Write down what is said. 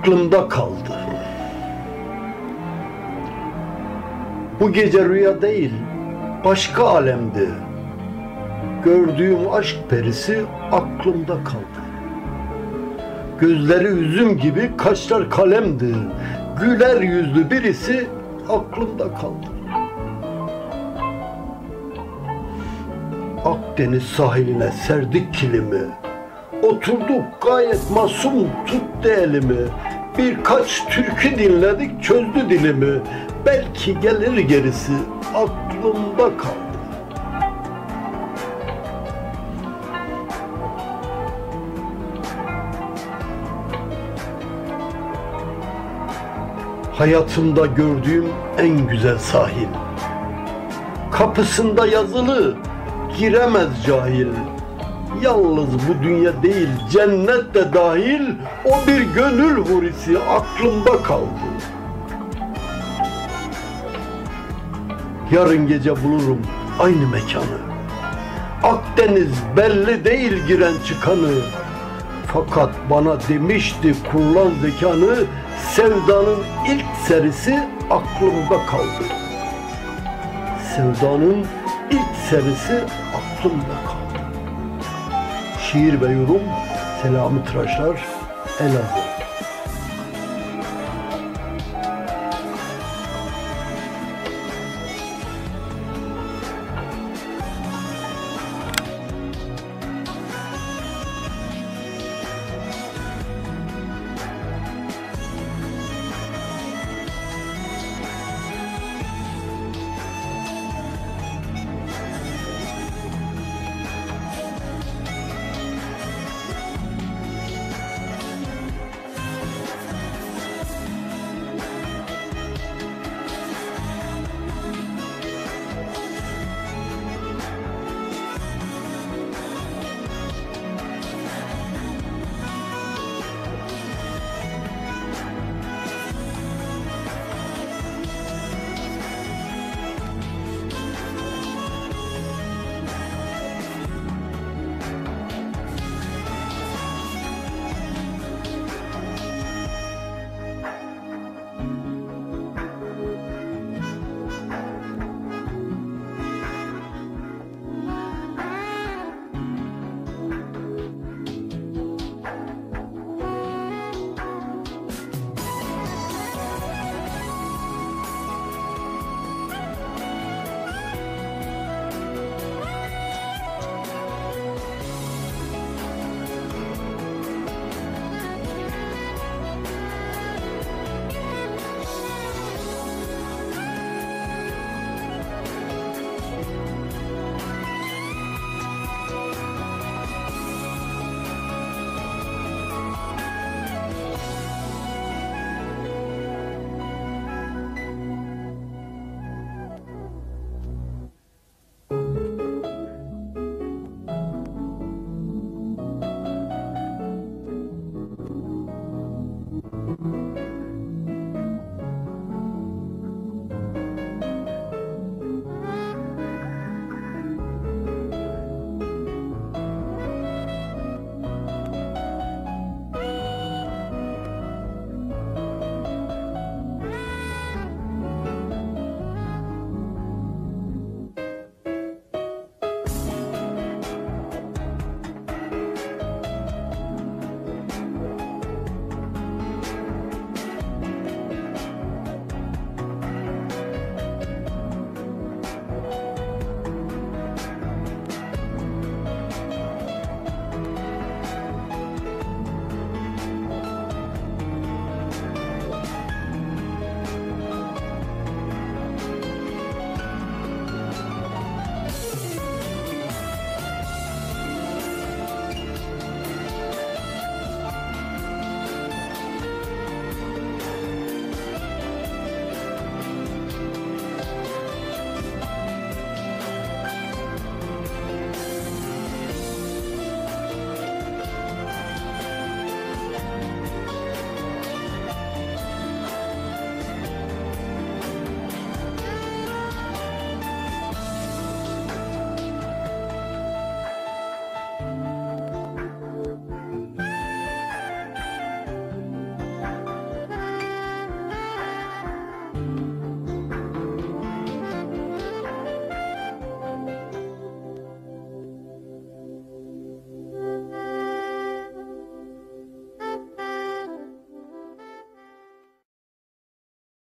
aklımda kaldı. Bu gece rüya değil, başka alemdi. Gördüğüm aşk perisi aklımda kaldı. Gözleri üzüm gibi, kaşlar kalemdi. Güler yüzlü birisi aklımda kaldı. Akdeniz sahiline serdik kilimi. Oturduk gayet masum tuttu elimi. Birkaç türkü dinledik çözdü dilimi. Belki gelir gerisi aklımda kaldı. Hayatımda gördüğüm en güzel sahil. Kapısında yazılı giremez cahil. Yalnız bu dünya değil cennet de dahil o bir gönül hurisi aklımda kaldı. Yarın gece bulurum aynı mekanı. Akdeniz belli değil giren çıkanı. Fakat bana demişti kullan zekanı Sevdanın ilk serisi aklımda kaldı. Sevdanın ilk serisi aklımda kaldı. Şiir ve yorum Selami Tıraşlar Elazığ.